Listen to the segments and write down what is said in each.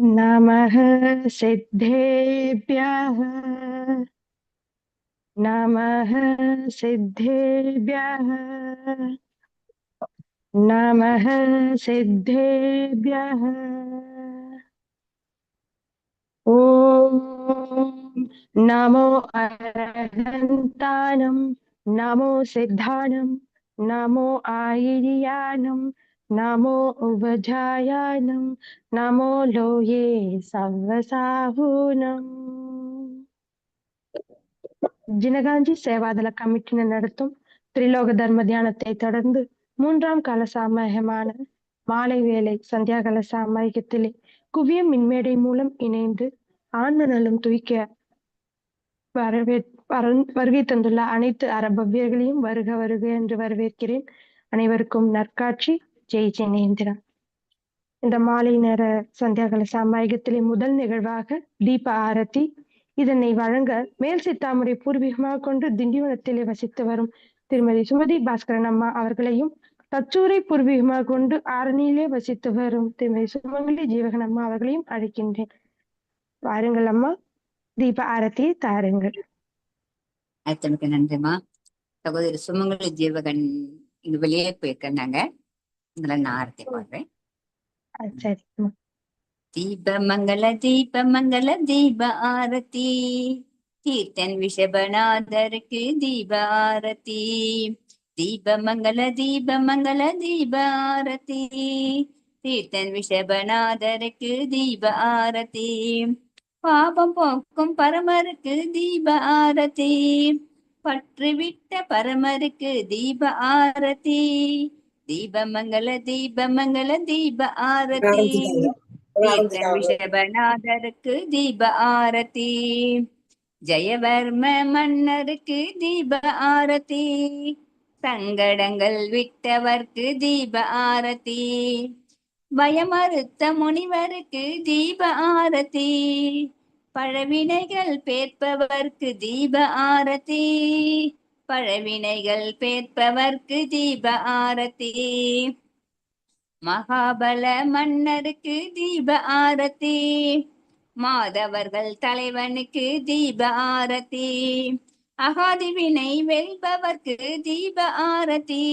नमः सिद्धेभ्यः। नमः सिद्धेभ्यः। नमः सिद्धेभ्यः। ॐ नमो अरहन्तानं नमो सिद्धानं नमो आयिर्यानं नमो उभजायानं नमो लोये சர்வசாகுணம் ஜினகாஞ்சி சேவாதள கமிட்டினர் நடத்தும் திரிலோக தர்ம தியானத்தை தொடர்ந்து மூன்றாம் கால சாமயமான மாலை வேளை சந்தியாகால சாமயத்திலே குவிய மின்மேடை மூலம் இணைந்து ஆன்ம நலம் துய்க்க வரவே வரன்- வருகை தந்துள்ள அனைத்து அரபவ்யர்களையும் வருக வருக என்று வரவேற்கிறேன் அனைவருக்கும் நற்காட்சி ஜெய் ஜெனேந்திரா இந்த மாலை நேர சந்தியாகால சாமாயகத்திலே முதல் நிகழ்வாக தீப ஆரத்தி இதனை வழங்க மேல் சித்தாமுறை பூர்வீகமாக கொண்டு திண்டிவனத்திலே வசித்து வரும் திருமதி சுமதி பாஸ்கரன் அம்மா அவர்களையும் தச்சூரை பூர்வீகமாக கொண்டு ஆரணியிலே வசித்து வரும் திருமதி சுமங்கலி ஜீவகன் அம்மா அவர்களையும் அழைக்கின்றேன். வாருங்கள் அம்மா தீப ஆரத்தியை தாருங்கள். நன்றிமா சகோதரி சுமங்கலி ஜீவகன் இங்க வெளியே போயிருக்காங்க இதுல நான் ஆரத்தி பாடுறேன் சரி அம்மா. தீப மங்கள தீப மங்கள தீப ஆரத்தி கீர்த்தன் விஷபநாதருக்கு தீப ஆரத்தி தீப மங்கள தீப மங்கள தீப ஆரத்தி கீர்த்தன் விஷபநாதருக்கு தீப ஆரத்தி பாபம் போக்கும் பரமருக்கு தீப ஆரத்தி பற்றுவிட்ட பரமருக்கு தீப ஆரத்தி தீபமங்கல தீப ஆரத்தி. தீர்த்தன் விஷபநாதருக்கு தீப ஆரத்தி. ஜெயவர்ம மன்னருக்கு தீப ஆரத்தி. சங்கடங்கள் விட்டவர்க்கு தீப ஆரத்தி. பயமறுத்த முனிவருக்கு தீப ஆரத்தி. பழவினைகள் பேர்ப்பவர்க்கு தீப ஆரத்தி. பழவினைகள் பேர்ப்பவர்க்கு தீப ஆரத்தி. மகாபல மன்னருக்கு தீப ஆரத்தி. மாதவர்கள் தலைவனுக்கு தீப ஆரத்தி. அகாதிவினை வெல்பவர்க்கு தீப ஆரத்தி.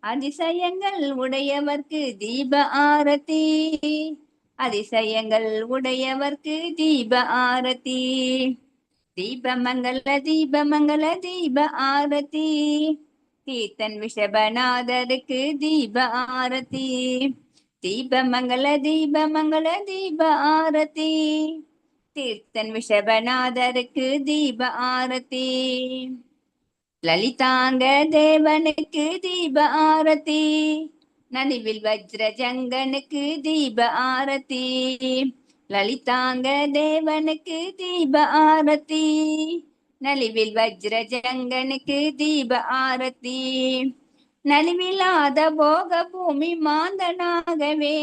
அதிசயங்கள் உடையவர்க்கு தீப ஆரத்தி. அதிசயங்கள் உடையவர்க்கு தீப ஆரத்தி. தீபமங்கல தீபமங்கல தீப ஆரதி கீர்த்தன் விஷபநாதருக்கு தீப ஆரதி தீபமங்கல தீபமங்கல தீப ஆரதி கீர்த்தன் விஷபநாதருக்கு தீப ஆரதி லலிதாங்க தேவனுக்கு தீப ஆரதி நனிவில் வஜ்ர ஜங்கனுக்கு தீப ஆரதி லலிதாங்க தேவனுக்கு தீப ஆரத்தி நலிவில் வஜ்ர ஜங்கனுக்கு தீப ஆரத்தி. நலிவில்லாத போக பூமி மாந்தனாகவே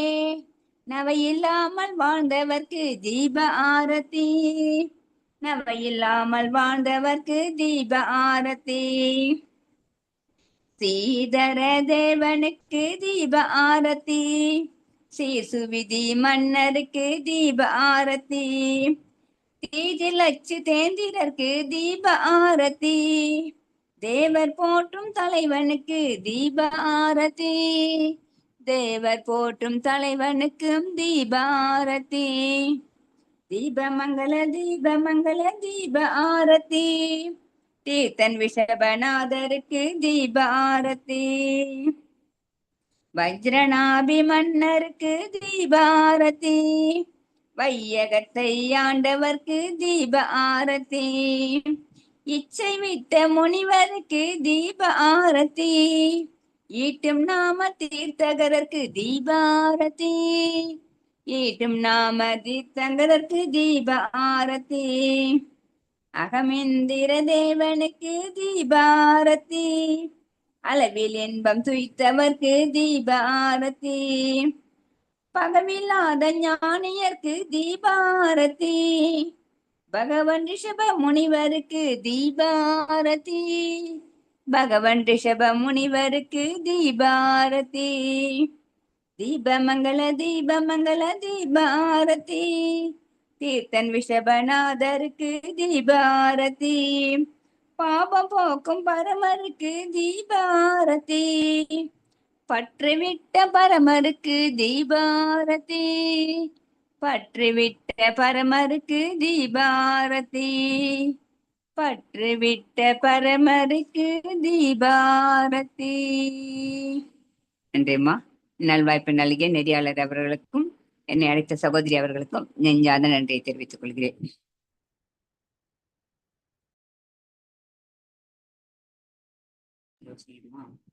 நவையில்லாமல் வாழ்ந்தவர்க்கு தீப ஆரத்தி. நவையில்லாமல் வாழ்ந்தவர்க்கு தீப ஆரத்தி. சீதர தேவனுக்கு தீப ஆரத்தி. சீசுவிதி மன்னருக்கு தீப ஆரத்தி. தீஜி லட்சு தேந்திரர்க்கு தீப ஆரத்தி. தேவர் போற்றும் தலைவனுக்கு தீப ஆரத்தி. தேவர் போற்றும் தலைவனுக்கும் தீப ஆரத்தி. தீபமங்கல தீபமங்கல தீப ஆரத்தி. தீர்த்தன் விஷபநாதருக்கு தீப ஆரத்தி. வஜ்ரநாபி மன்னருக்கு தீப வையகத்தை ஆண்டவர்க்கு தீப ஆரதி இச்சை விட்ட முனிவருக்கு தீப ஆரதி ஈட்டும் நாம தீர்த்தகரருக்கு தீபாரதி ஈட்டும் நாம தீர்த்தங்கரருக்கு தீப ஆரத்தி அகமேந்திர தேவனுக்கு தீபாரதி. அளவில் இன்பம் துய்த்தவர்க்கு தீபாரதி. ஆரத்தி பகவில்லாத ஞானியர்க்கு தீபாரதி. பகவன் ரிஷப முனிவருக்கு தீபாரதி. பகவன் ரிஷப முனிவருக்கு தீபாரதி. தீபமங்கள தீபமங்கள தீபாரதி. தீர்த்தன் விஷபநாதருக்கு தீபாரதி. பாபம் போக்கும் பரமருக்கு தீபாரதி. பற்றுவிட்ட பரமருக்கு தீபாரதி. பற்றுவிட்ட பரமருக்கு தீபாரதி. பற்றுவிட்ட பரமருக்கு தீபாரதி. நன்றிம்மா. நல்வாய்ப்பு நல்கிய நெறியாளர் அவர்களுக்கும் என்னை அழைத்த சகோதரி அவர்களுக்கும் நெஞ்சாத நன்றியை தெரிவித்துக் கொள்கிறேன்.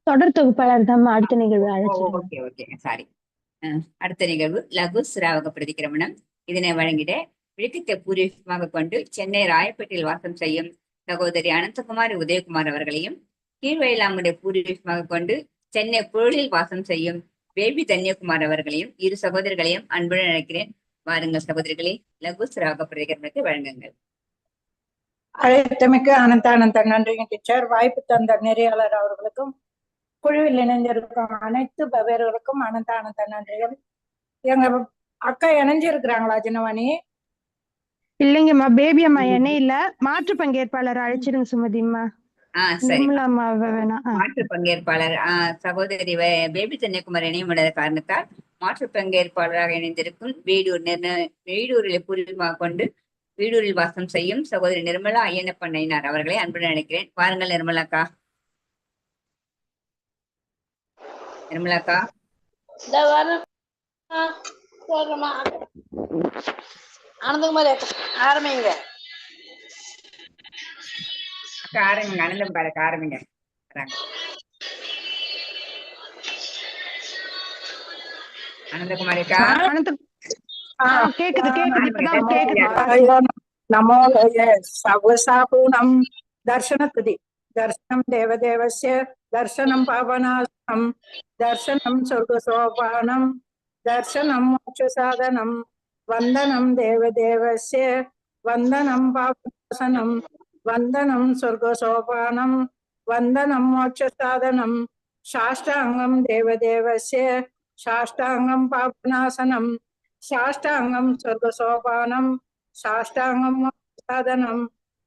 தொடர் தொகுப்பாளர் தான் அடுத்த நிகழ்வு அழைச்சிருங்க ஓகே ஓகே. சாரி அடுத்த நிகழ்வு லகு சிராவக பிரதிக்கிரமணம் இதனை வழங்கிட விழுக்கத்தை பூர்வீகமாக கொண்டு சென்னை ராயப்பேட்டையில் வாசம் செய்யும் சகோதரி அனந்தகுமாரி உதயகுமார் அவர்களையும் கீழ்வயலாமுடைய பூர்வீகமாக கொண்டு சென்னை புழலில் வாசம் செய்யும் பேபி தன்யகுமார் அவர்களையும் இரு சகோதரிகளையும் அன்புடன் அழைக்கிறேன். வாருங்கள் சகோதரிகளே லகு சிராவக பிரதிக்கிரமணத்தை வழங்குங்கள். அழைத்தமைக்கு அனந்த அனந்த நன்றிங்க டீச்சர் வாய்ப்பு தந்த நெறியாளர் அவர்களுக்கும் குழுவில் இணைந்திருக்கும் அனைத்து பவேர்களுக்கும் அனந்த அனந்த நன்றிகள். எங்க அக்கா இணைஞ்சிருக்கிறாங்களா ஜினவாணி? இல்லைங்கம்மா பேபி அம்மா என்ன இல்ல மாற்று பங்கேற்பாளர் அழைச்சிருங்க சுமதிம்மா ஆஹ் சரி. நிர்மலா அம்மா வேணாம் ஆ. மாற்று பங்கேற்பாளர் ஆஹ் சகோதரி பேபி கன்னியாகுமரி இணையமுள்ள காரணத்தால் மாற்று பங்கேற்பாளராக இணைந்திருக்கும் வீடூர் வீடூரில் பூர்வீகமாக கொண்டு வீடூரில் வாசம் செய்யும் சகோதரி நிர்மலா ஐயனப்பன் ஐயனார் அவர்களை அன்புடன் நினைக்கிறேன் வாருங்கள் நிர்மலாக்கா. நிர்மலாக்கா. ஆனந்தகுமாரி அக்கா ஆரம்பிங்க. அக்கா ஆரம்பிங்க. அனந்தம் பாருங்க ஆரம்பிங்க. வராங்க. அனந்தகுமாரி அக்கா. அனந்த ஆ, கேக்குது கேக்குது. இப்பதான் கேக்குது. நமோ சவசாபூனம் தர்சனத்துதி தர்சனம் தேவதேவஸ்ய தர்சனம் பாவனாசனம் தர்சனம் சொர்க்கசோபானம் தர்சனம் மோட்சசாதனம் வந்தனம் தேவதேவஸ்ய வந்தனம் பாவனாசனம் வந்தனம் சொர்க்கசோபானம் வந்தனம் மோட்சசாதனம் சாஷ்டாங்கம் தேவதேவஸ்ய சாஷ்டாங்கம் பாவனாசனம் சாஷ்டாங்கம் சொர்க்கசோபானம் சாஷ்டாங்கம் சாதனம்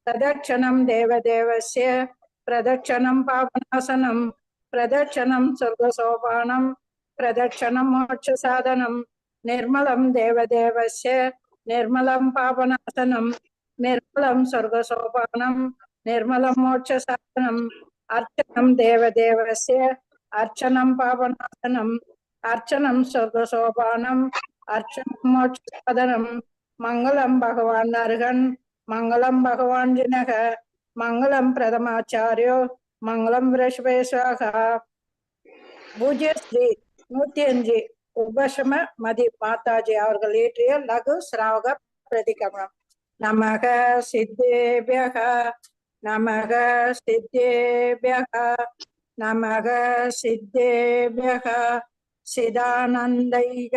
பிரதட்சணம் தேவதேவஸ்ய பிரதட்சணம் பாவனாசனம் பிரதட்சணம் சொர்க்கசோபானம் பிரதட்சணம் மோட்சசாதனம் நிர்மலம் தேவதேவஸ்ய நிர்மலம் பாவனாசனம் நிர்மலம் சொர்க்கசோபானம் நிர்மலம் மோட்சசாதனம் அர்ச்சனம் தேவதேவஸ்ய அர்ச்சனம் பாவனாசனம் அர்ச்சனம் சொர்க்கசோபானம் அர்ச்சனம் மங்களம் பகவான் அருகன். மங்களம் பகவான் ஜினக. மங்களம் பிரதமாச்சாரியோ. மங்களம் விரஷ்வேஸ்வக பூஜ்ய ஸ்ரீ நூத்தி அஞ்சு. உபசம மதி மாதாஜி அவர்கள் இயற்றிய லகு சிராவக பிரதிகமனம். நமக சித்தேபியக. நமக சித்தேபியக. நமக சித்தேபியக. சிதானந்தைகரோபாய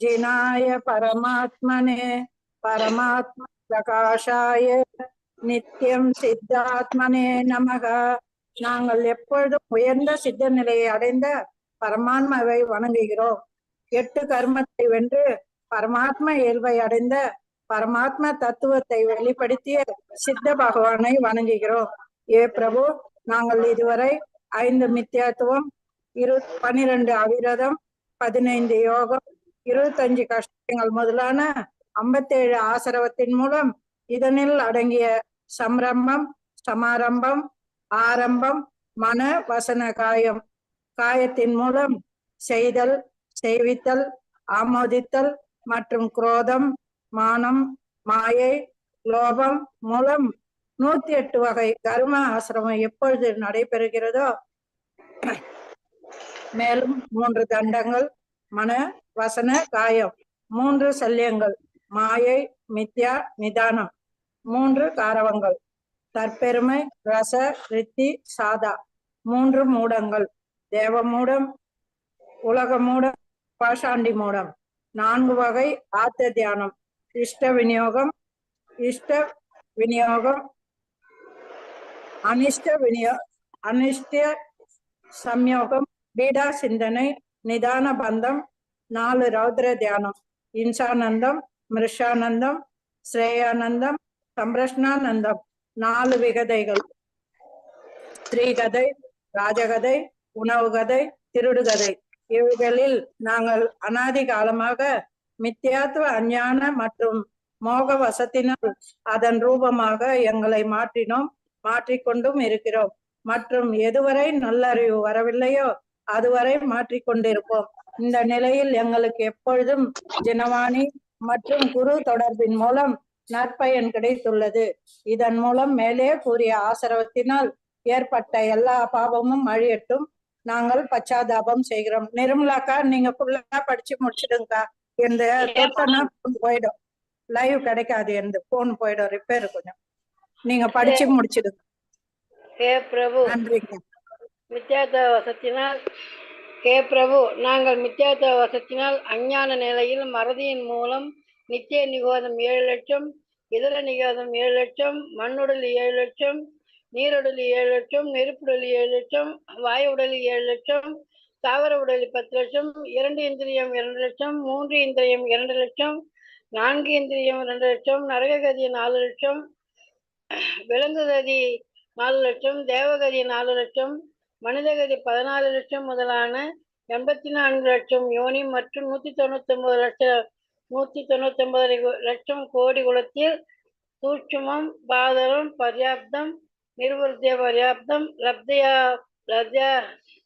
ஜினாய பரமாத்மனே பரமாத்ம பிரகாஷாய நித்தியம் சித்தாத்மனே நமக. நாங்கள் எப்பொழுதும் உயர்ந்த சித்த நிலையை அடைந்த பரமாத்மாவை வணங்குகிறோம். எட்டு கர்மத்தை வென்று பரமாத்ம இயல்பை அடைந்த பரமாத்ம தத்துவத்தை வெளிப்படுத்திய சித்த பகவானை வணங்குகிறோம். ஏ பிரபு நாங்கள் இதுவரை ஐந்து மித்தியாத்துவம் இரு பனிரெண்டு அவிரதம் பதினைந்து யோகம் இருபத்தஞ்சு கஷ்டங்கள் முதலான ஐம்பத்தேழு ஆசரவத்தின் மூலம் இதனில் அடங்கிய சம்ரம்பம் சமாரம்பம் ஆரம்பம் மன வசன காயம். காயத்தின் மூலம் செய்தல் செய்வித்தல் ஆமோதித்தல் மற்றும் குரோதம் மானம் மாயை லோபம் மூலம் நூத்தி எட்டு வகை கர்ம ஆசிரமம் எப்பொழுது நடைபெறுகிறதோ மேலும் மூன்று தண்டங்கள். மன வசன காயம். மூன்று சல்யங்கள். மாயை மித்யா நிதானம். மூன்று காரவங்கள். தற்பெருமை ரச ரித்தி சாதா. மூன்று மூடங்கள். தேவ மூடம் உலக மூடம் பாஷாண்டி மூடம். நான்கு வகை ஆத்த தியானம். இஷ்ட விநியோகம் இஷ்ட விநியோகம் அனிஷ்ட விநியோ அனிஷ்ட சம்யோகம் பீடா சிந்தனை நிதான பந்தம் நாலு ரௌத்ர தியானம் இன்சானந்தம் மிருஷானந்தம் ஸ்ரேயானந்தம் சம்ரஷ்ணானந்தம் நாலு விகதைகள். ஸ்ரீகதை ராஜகதை உணவு கதை திருடுகதை. இவைகளில் நாங்கள் அனாதி காலமாக மித்தியாத்துவ அஞ்ஞான மற்றும் மோக வசத்தினால் அதன் ரூபமாக எங்களை மாற்றினோம் மாற்றிக்கொண்டும் இருக்கிறோம். மற்றும் எதுவரை நல்லறிவு வரவில்லையோ அதுவரை மாற்றிக்கொண்டிருப்போம். இந்த நிலையில் எங்களுக்கு எப்பொழுதும் ஜனவாணி மற்றும் குரு தொடர்பின் மூலம் நற்பயன் கிடைத்துள்ளது. இதன் மூலம் மேலே கூறிய ஆசிரவத்தினால் ஏற்பட்ட எல்லா பாவமும் அழியட்டும். நாங்கள் பச்சாதாபம் செய்கிறோம். நிர்மலாக்கா நீங்க ஃபுல்லா படிச்சு முடிச்சிடுங்கக்கா. இந்த தொட்டனா போயிடும். லைவ் கிடைக்காது எந்த போன் போயிடும். ரிப்பேர் கொஞ்சம். நீங்க படிச்சு முடிச்சிடுங்க. நன்றிங்க மித்யாத்வ வசத்தினால் ஹே பிரபு நாங்கள் மித்யாத்வ வசத்தினால் அஞ்ஞான நிலையில் மறதியின் மூலம் நித்திய நிகோதம் ஏழு லட்சம் இதர நிகோதம் ஏழு லட்சம் மண்ணுடல் ஏழு லட்சம் நீருடல் ஏழு லட்சம் நெருப்புடல் ஏழு லட்சம் வாயு உடல் ஏழு லட்சம் தாவர உடல் பத்து லட்சம் இரண்டு இந்திரியம் இரண்டு லட்சம் மூன்று இந்திரியம் இரண்டு லட்சம் நான்கு இந்திரியம் இரண்டு லட்சம் நரககதி நாலு லட்சம் விலங்குகதி நாலு லட்சம் தேவகதி நாலு லட்சம் மனிதகதி பதினாலு லட்சம் முதலான எண்பத்தி நான்கு லட்சம் யோனி மற்றும் நூத்தி தொண்ணூத்தி ஒன்பது லட்சம் நூத்தி தொண்ணூத்தி ஒன்பது லட்சம் கோடி குலத்தில் சூட்சுமம் பாதரம் பர்யாப்தம் நிர்வர்த்திய பர்யாப்தம் லப்தியா லப்தியா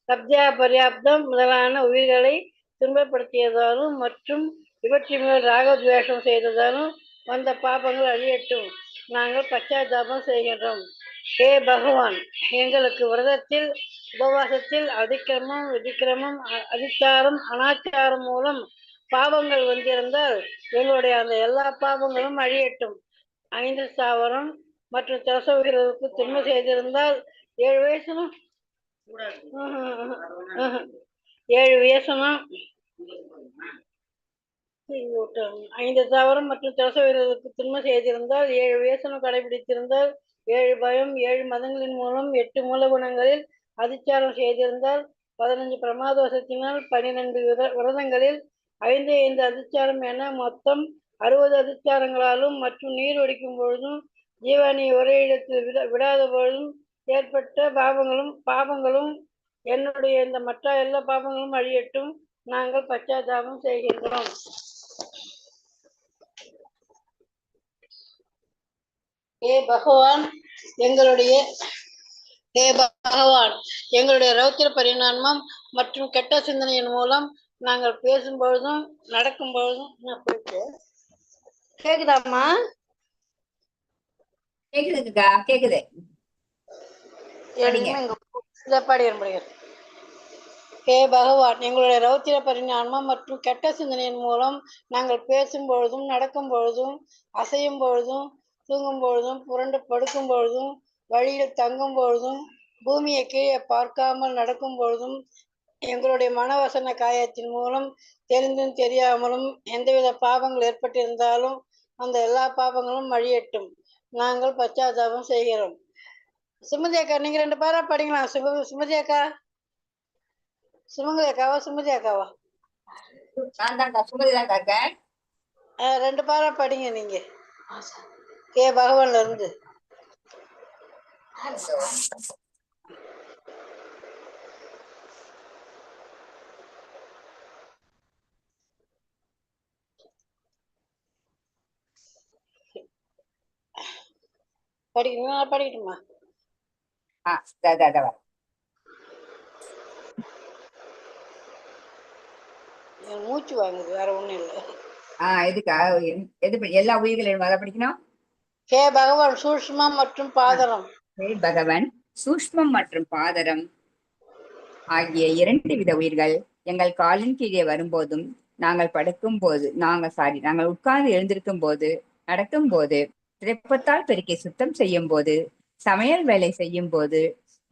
லப்தியா பர்யாப்தம் முதலான உயிர்களை துன்பப்படுத்தியதாலும் மற்றும் இவற்றின் மேல் ராகத்வேஷம் செய்ததாலும் வந்த பாபங்கள் அழியட்டும். நாங்கள் பச்சாதாபம் செய்கின்றோம். ஹே பகவான் எங்களுக்கு விரதத்தில் உபவாசத்தில் அதிக்கிரமம் விதிக்கிரமம் அதிச்சாரம் அனாச்சாரம் மூலம் பாவங்கள் வந்திருந்தால் எங்களுடைய அந்த எல்லா பாவங்களும் அழியட்டும். ஐந்து சாவரம் மற்றும் தரசவர்களுக்கு துன்ப செய்திருந்தால் ஏழு வயசுனும் ஏழு வயசுனும் ஐந்து தாவரம் மற்றும் தரச வீரர்களுக்கு துன்ப செய்திருந்தால் ஏழு வயசனம் கடைபிடித்திருந்தால் ஏழு பயம் ஏழு மதங்களின் மூலம் எட்டு மூல குணங்களில் அதிச்சாரம் செய்திருந்தால் பதினஞ்சு பிரமாதோஷத்தினால் பனிரெண்டு விர விரதங்களில் ஐந்து ஐந்து அதிச்சாரம் என மொத்தம் அறுபது அதிச்சாரங்களாலும் மற்றும் நீர் ஒடிக்கும் பொழுதும் ஜீவானி ஒரே இடத்தில் விட விடாத பொழுதும் ஏற்பட்ட பாவங்களும் பாவங்களும் என்னுடைய இந்த மற்ற எல்லா பாவங்களும் அழியட்டும். நாங்கள் பச்சாதாபம் செய்கின்றோம். ஏ பகவான் எங்களுடைய ஹே பகவான் எங்களுடைய ரௌத்திர பரிணாமம் மற்றும் கெட்ட சிந்தனையின் மூலம் நாங்கள் பேசும் பொழுதும் நடக்கும் பொழுதும் கேக்குதாம்மா? கேக்குதுக்கா கேக்குது. ஹே பகவான் எங்களுடைய ரௌத்திர பரிணாமம் மற்றும் கெட்ட சிந்தனையின் மூலம் நாங்கள் பேசும் பொழுதும் நடக்கும் பொழுதும் அசையும் பொழுதும் தூங்கும் பொழுதும் புரண்டு படுக்கும் பொழுதும் வழியில் தங்கும் பொழுதும் பூமியை கீழே பார்க்காமல் நடக்கும் பொழுதும் எங்களுடைய மனவசன காயத்தின் மூலம் தெரிந்தும் தெரியாமலும் எந்தவித பாவங்கள் ஏற்பட்டிருந்தாலும் அந்த எல்லா பாவங்களும் அழியட்டும் நாங்கள் பச்சாதாபம் செய்கிறோம். சுமதி அக்கா நீங்க ரெண்டு பேரா படிங்களா? சும சுமதி அக்கா? சுமங்கலி அக்காவா? சுமதி அக்காவா? நான் தான்க்கா சுமதி தான்க்கா ரெண்டு பேரா படிங்க நீங்க. கே பகவான்ல இருந்து படிக்கணும் படிக்கட்டுமா ஆ மூச்சு வாங்குது வேற ஒண்ணும் இல்லை. ஆ எதுக்கா எது எல்லா உயிர்களையும் அதை படிக்கணும்? ஹே பகவான் சூஷ்மம் மற்றும் பாதரம். ஹே பகவான் சூஷ்மம் மற்றும் பாதரம் ஆகிய இரண்டு வித உயிர்கள் எங்கள் காலின் கீழே வரும்போதும் நாங்கள் படுக்கும் போது நாங்கள் சாரி நாங்கள் உட்கார்ந்து எழுந்திருக்கும் போது நடக்கும் போது திரைப்பத்தால் பெருக்கி சுத்தம் செய்யும் போது சமையல் வேலை செய்யும் போது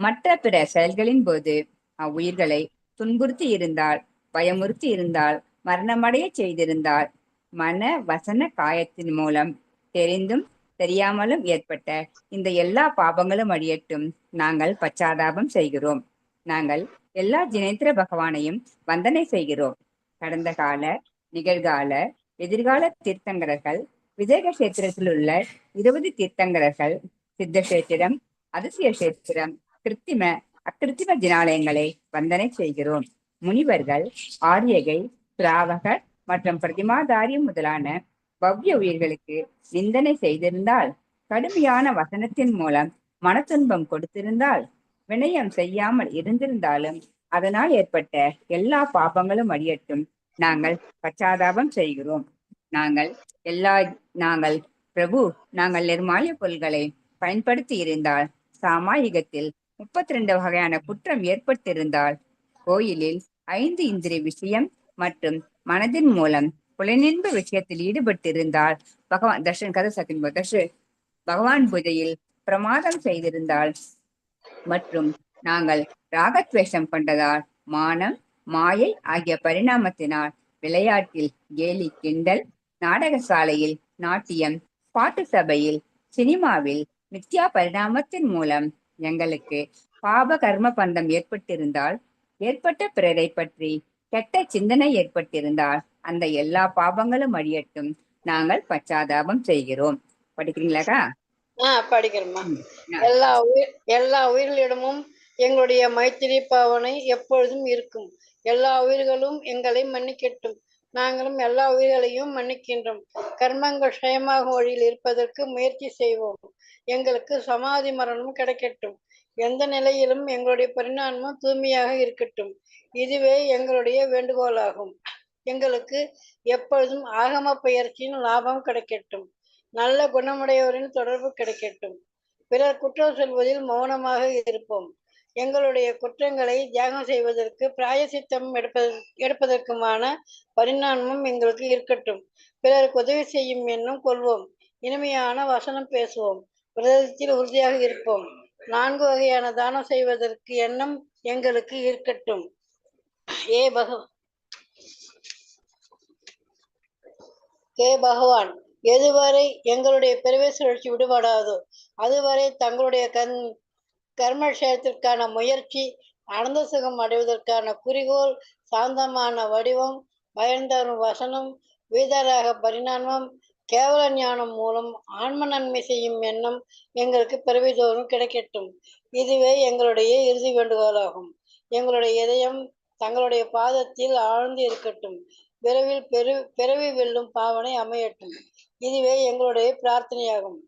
மற்ற பிற செயல்களின் போது அவ்வுயிர்களை துன்புறுத்தி இருந்தால் பயமுறுத்தி இருந்தால் மரணமடைய செய்திருந்தால் மன வசன காயத்தின் மூலம் தெரிந்தும் தெரியாமலும் ஏற்பட்ட இந்த எல்லா பாபங்களும் அழியட்டும். நாங்கள் பச்சாதாபம் செய்கிறோம். நாங்கள் எல்லா ஜினேந்திர பகவானையும் வந்தனை செய்கிறோம். கடந்த கால நிகழ்கால எதிர்கால தீர்த்தங்கரர்கள் விஜய கஷேத்திரத்தில் உள்ள இருபது தீர்த்தங்கரர்கள் சித்த கஷேத்திரம் அதிசய கஷேத்திரம் கிருத்திம அக்கிருத்திம ஜினாலயங்களை வந்தனை செய்கிறோம். முனிவர்கள் ஆரியகை திராவகர் மற்றும் பிரதிமாதாரியம் முதலான பவ்ய உயிர்களுக்கு நிந்தனை செய்திருந்தால் கடுமையான வசனத்தின் மூலம் மனத்துன்பம் கொடுத்திருந்தால் வினயம் செய்யாமல் இருந்திருந்தாலும் அதனால் ஏற்பட்ட எல்லா பாபங்களும் அடியட்டும் நாங்கள் பச்சாதாபம் செய்கிறோம். நாங்கள் எல்லா நாங்கள் பிரபு நாங்கள் நிர்மாலிய பொருள்களை பயன்படுத்தி இருந்தால் சாமாயிகத்தில் முப்பத்தி ரெண்டு வகையான குற்றம் ஏற்பட்டிருந்தால் கோயிலில் ஐந்து இந்திரிய விஷயம் மற்றும் மனதின் மூலம் புலனின்ப விஷயத்தில் ஈடுபட்டிருந்தால் பகவான் தர்ஷன் கதை சக்கின் தர்ஷு பகவான் பூஜையில் பிரமாதம் செய்திருந்தால் மற்றும் நாங்கள் ராகத்வேஷம் கொண்டதால் மானம் மாயை ஆகிய பரிணாமத்தினால் விளையாட்டில் கேலி கிண்டல் நாடக சாலையில் நாட்டியம் பாட்டு சபையில் சினிமாவில் மித்யா பரிணாமத்தின் மூலம் எங்களுக்கு பாப கர்ம பந்தம் ஏற்பட்டிருந்தால் ஏற்பட்ட பிறரை பற்றி கெட்ட சிந்தனை ஏற்பட்டிருந்தால் அந்த எல்லா பாபங்களும் அழியட்டும். நாங்கள் பச்சாதாபம் செய்கிறோம். படிக்கிறீங்களாக்கா? ஆஹ் படிக்கிறேம்மா. ம். எல்லா உயிர் எல்லா உயிர்களிடமும் எங்களுடைய மைத்திரி பாவனை எப்பொழுதும் இருக்கும். எல்லா உயிர்களும் எங்களை மன்னிக்கட்டும். நாங்களும் எல்லா உயிர்களையும் மன்னிக்கின்றோம். கர்மங்கள் க்ஷயமாக வழியில் இருப்பதற்கு முயற்சி செய்வோம். எங்களுக்கு சமாதி மரணம் கிடைக்கட்டும். எந்த நிலையிலும் எங்களுடைய பரிணாமம் தூய்மையாக இருக்கட்டும். இதுவே எங்களுடைய வேண்டுகோளாகும். எங்களுக்கு எப்பொழுதும் ஆகம பயிற்சியின் லாபம் கிடைக்கட்டும். நல்ல குணமுடையவரின் தொடர்பு கிடைக்கட்டும். பிறர் குற்றம் சொல்வதில் மௌனமாக இருப்போம். எங்களுடைய குற்றங்களை தியாகம் செய்வதற்கு பிராயசித்தம் எடுப்பது எடுப்பதற்குமான பரிணாமம் எங்களுக்கு இருக்கட்டும். பிறருக்கு உதவி செய்யும் என்னும் கொள்வோம். இனிமையான வசனம் பேசுவோம். விரதத்தில் உறுதியாக இருப்போம். நான்கு வகையான தானம் செய்வதற்கு எண்ணம் எங்களுக்கு இருக்கட்டும். ஏ பகவ ஹே பகவான் எதுவரை எங்களுடைய பிறவை சுழற்சி விடுபடாதோ அதுவரை தங்களுடைய கண் கர்மக்ஷயத்திற்கான முயற்சி ஆனந்த சுகம் அடைவதற்கான குறிக்கோள் சாந்தமான வடிவம் பயன்தரும் வசனம் வீதராக பரிணாமம் கேவல ஞானம் மூலம் ஆன்ம நன்மை செய்யும் எண்ணம் எங்களுக்கு பிறவிதோறும் கிடைக்கட்டும். இதுவே எங்களுடைய இறுதி வேண்டுகோளாகும். எங்களுடைய இதயம் தங்களுடைய பாதத்தில் ஆழ்ந்து இருக்கட்டும். விரைவில் பெரு பிறவி வெல்லும் பாவனை அமையட்டும். இதுவே எங்களுடைய பிரார்த்தனையாகும்.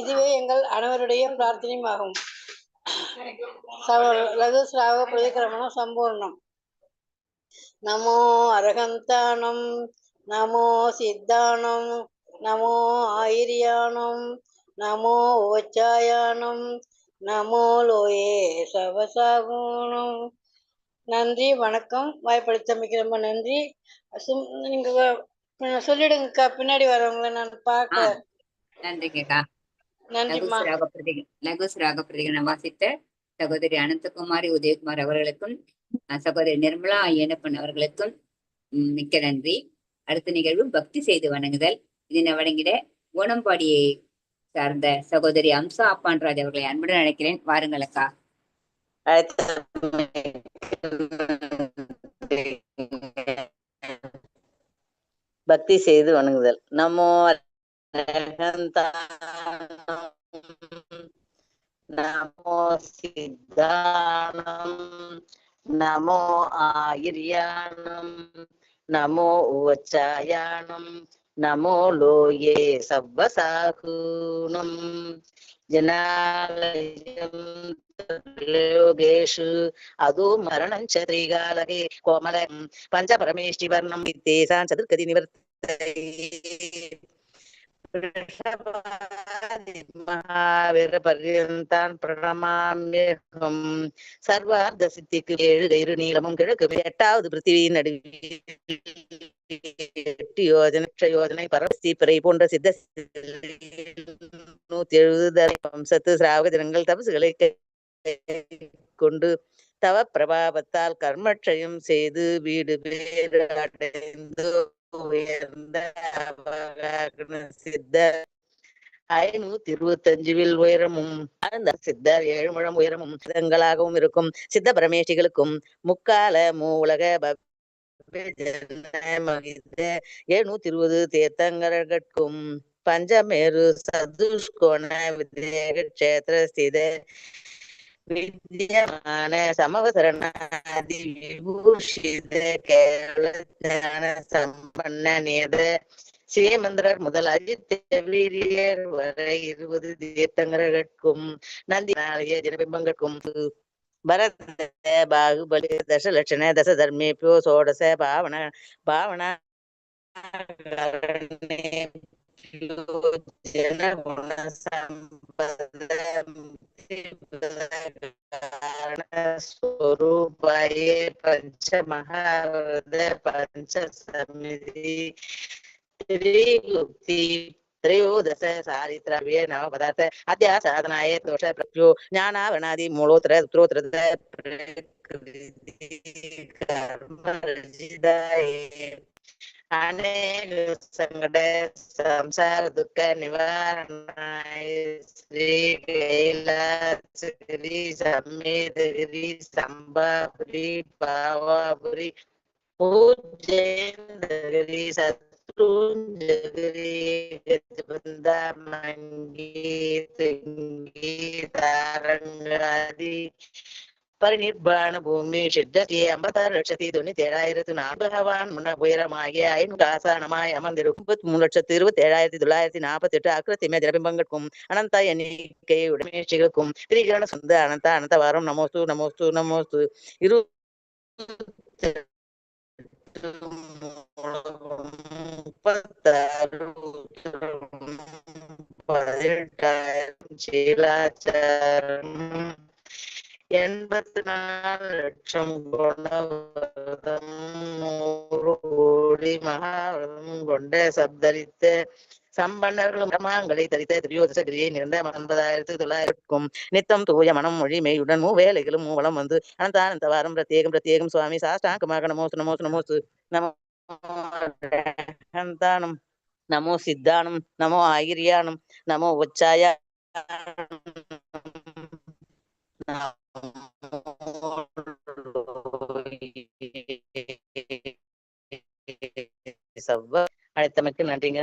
இதுவே எங்கள் அனைவருடைய பிரார்த்தனையும் ஆகும் லகு ஸ்ராவ சம்பூர்ணம். நமோ அரகந்தானம் நமோ சித்தானம் நமோ ஆயிரியானம் நமோ ஓச்சாயானம் நமோ லோயே சவசாகுணம். நன்றி வணக்கம். வாய்ப்பளித்தமைக்கு ரொம்ப நன்றி. சும் நீங்க சொல்லிடுங்கக்கா. பின்னாடி வரவங்கள நான் பார்க்க நன்றிங்கக்கா. நன்றிம்மா. லகுஸ் ராக பிரதிக லகுஸ் ராக பிரதிகரணம் வாசித்த சகோதரி அனந்தகுமாரி உதயகுமார் அவர்களுக்கும் சகோதரி நிர்மலா ஐயனப்பன் அவர்களுக்கும் மிக்க நன்றி. அடுத்த நிகழ்வு பக்தி செய்து வணங்குதல். இதனை வழங்கிட ஓணம்பாடியை சார்ந்த சகோதரி அம்சா அப்பான்ராஜ் அவர்களை அன்புடன் அழைக்கிறேன். வாருங்கள் அக்கா பக்தி செய்து வணங்குதல். நமோ நமோ சித்தானம் நமோ ஆயிரியானம் நமோ உவச்சாயானம் நமோ லோயே சவ்வசாகுனம் ജനാലയേഷു അതോ മരണം ചത്രികാലകേ കോമലം പഞ്ചപരമേഷ്ടിവർണം വിദ്യേശാൻ ചതുർഗതി നിവർത്തി சதுர்கதி பிரணமாமியகம் சர்வார்த்த சித்திக்கு ஏழு கயிறு நீளமும் கிழக்கு எட்டாவது பிருத்திவியின் நடுவில் எட்டு யோஜனை யோஜனை பரவஸ்தி பிறை போன்ற சித்த நூத்தி எழுபது வம்சத்து சிராவக தினங்கள் தபசுகளை கொண்டு தவ பிரபாவத்தால் கர்மட்சயம் செய்து வீடு பேறு அடைந்தோம் உயர்ந்த சித்தர் ஐநூத்தி ஐநூத்தி இருபத்தஞ்சு வில் உயரமும் அந்த சித்தர் ஏழுமுழம் உயரமும் சிதங்களாகவும் இருக்கும். சித்த பரமேஷிகளுக்கும் முக்கால மூலக எழுநூத்தி இருபது தீர்த்தங்கரகட்கும் பஞ்சமேரு சதுஷ்கோண வித்யேக கஷேத்திர ஸ்தித வித்யமான சமவசரணாதி விபூஷித கேரள ஞான சம்பன்ன நேத சிவமந்திரர் முதல் அஜித் வீரியர் வரை இருபது தீர்த்தங்கரகட்கும் நந்தி நாளைய ஜனபிம்பங்கட்கும் பரத பாகுபலி தசலட்சண தச தர்மேபியோ சோடச பாவன பாவன योजन गुणसम्पदरूपाय पञ्चमहावद पञ्चसमिति त्रिगुप्ति त्रयोदश साधनाय दोष प्रत्यो ज्ञानावरणादि मूलोत्र सूत्रोत्तर प्रकृति कर्म रजिदाय ಅನೇಕ ಸಂಗಡ ಸಂಸಾರ ದುಃಖ ನಿವಾರಣಾಯ ಶ್ರೀ ಕೈಲಾಸಗಿರಿ ಸಮೇತಗಿರಿ ಸಂಭಾಪುರಿ ಭಾವಾಪುರಿ ಪೂಜೇಂದ್ರಗಿರಿ ಶತ್ರುಂಜಗಿರಿ ಗಜಬಂಧ ಮಂಗಿ ತಂಗಿ ತಾರಂಗಾದಿ பரிநிர்வாண பூமி சித்தத்தி ஐம்பத்தாறு லட்சத்தி தொண்ணூத்தி ஏழாயிரத்தி நாலு பகவான் முன்ன உயரமாகிய ஐநூறு ஆசானமாய் அமர்ந்திருக்கும் முப்பத்தி மூணு லட்சத்தி இருபத்தி ஏழாயிரத்தி தொள்ளாயிரத்தி நாற்பத்தி எட்டு அக்கிரத்திமே திரபிம்பங்களுக்கும் அனந்த எண்ணிக்கை உடமேட்சிகளுக்கும் திரிகரண சொந்த அனந்த அனந்த வாரம் நமோஸ்து நமோஸ்து நமோஸ்து இரு முப்பத்தாறு பதினெட்டாயிரம் சீலாச்சாரம் எண்பத்தி நாலு லட்சம் குணவதம் நூறு கோடி மகாவிரதம் கொண்ட சப்தரித்த சம்பன்னர்களும் பிரமாங்களை தரித்த திரியோதசகிரியை நிறந்த ஒன்பதாயிரத்தி தொள்ளாயிரத்துக்கும் நித்தம் தூய மனம் மொழி மெய்யுடன் மூவேலைகளும் மூவலம் வந்து அனந்தானந்த வாரம் பிரத்யேகம் பிரத்யேகம் சுவாமி. சாஷ்டாங்கமாக நமோசு நமோசு நமோசு நமோ அனந்தானம் நமோ சித்தானம் நமோ ஆகிரியானம் நமோ உச்சாய சவ்வ அழைத்தமைக்கு நன்றிங்க.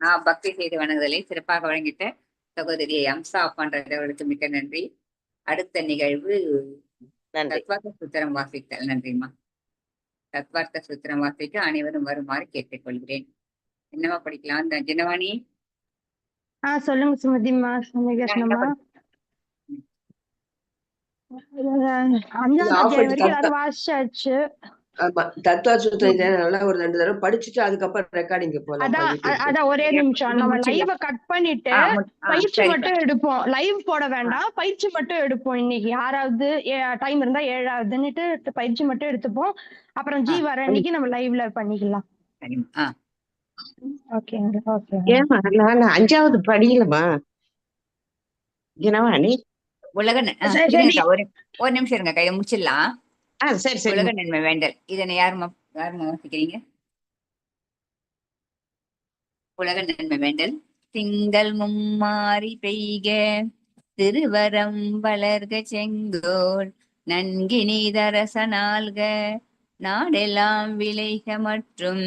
ஆஹ் பக்தி செய்து வணங்குதலை சிறப்பாக வழங்கிட்ட சகோதரி அம்சா அப்பான்றவர்களுக்கு மிக்க நன்றி. அடுத்த நிகழ்வு சூத்திரம் வாசித்தல். நன்றிம்மா. தத்வார்த்த சூத்திரம் வாசிக்க அனைவரும் வருமாறு கேட்டுக்கொள்கிறேன். என்னவா படிக்கலாம்? ஜனவாணி? ஆ சொல்லுங்க சுமதிம்மா. சுமதிகிருஷ்ணம்மா. அஞ்சாவது வாசிச்சாச்சு. ஆமா நல்லா ஒரு ரெண்டு தடவை படிச்சுட்டு அதுக்கப்புறம் ரெக்கார்டிங் போலாம் அதான் ஒரே நிமிஷம் நம்ம லைவ கட் பண்ணிட்டு பயிற்சி. மட்டும் எடுப்போம். லைவ் போட வேண்டாம் பயிற்சி மட்டும் எடுப்போம் இன்னைக்கு. ஆறாவது டைம் இருந்தா ஏழாவதுன்னுட்டு பயிற்சி மட்டும் எடுத்துப்போம். அப்புறம் ஜி வர அன்னைக்கு நம்ம லைவ்ல பண்ணிக்கலாம். ஓகேங்க ஓகே ஏமா நான் அஞ்சாவது படியிலமா தினவாணி உலக ந-. அக்கா, ஒரு நிமிஷம் இருங்க கையை முடிச்சிடலாம். சரி சரி. உலக நன்மை வேண்டல். இதனை யாருமா யார் வாசிக்கிறீங்க உலக நன்மை வேண்டல். திங்கள் மும்மாறி பெய்க திருவரம் வளர்க செங்கோல் நன்கினிதரச நாள்க நாடெல்லாம் விளைக மற்றும்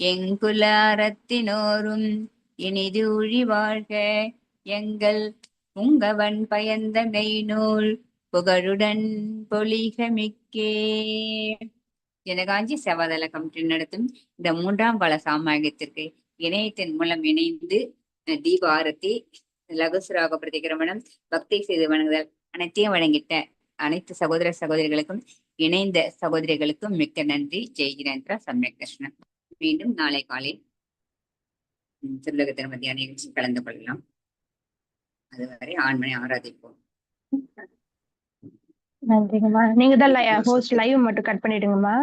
எங்குல அறத்தினோரும் இனிது உழி வாழ்க எங்கள் உங்கவன் பயந்த மெய்நூல் புகழுடன் பொலிகமிக்கே. ஜனகாஞ்சி செவாதல கமிட்டி நடத்தும் இந்த மூன்றாம் பல சாமாயத்திற்கு இணையத்தின் மூலம் இணைந்து தீப ஆரத்தி லகுசுராக பிரதிகிரமணம் பக்தி செய்து வணங்குதல் அனைத்தையும் வழங்கிட்ட அனைத்து சகோதர சகோதரிகளுக்கும் இணைந்த சகோதரிகளுக்கும் மிக்க நன்றி. ஜெய் ஜினேந்திரா சம்யக் கிருஷ்ணன் மீண்டும் நாளை காலை திருலக திருமதியான நிகழ்ச்சி கலந்து கொள்ளலாம். அதுவரை ஆண்மனை ஆராதிப்போம். நன்றிங்கம்மா. நீங்க தான் ஹோஸ்ட் லைவ் மட்டும் கட் பண்ணிடுங்கம்மா.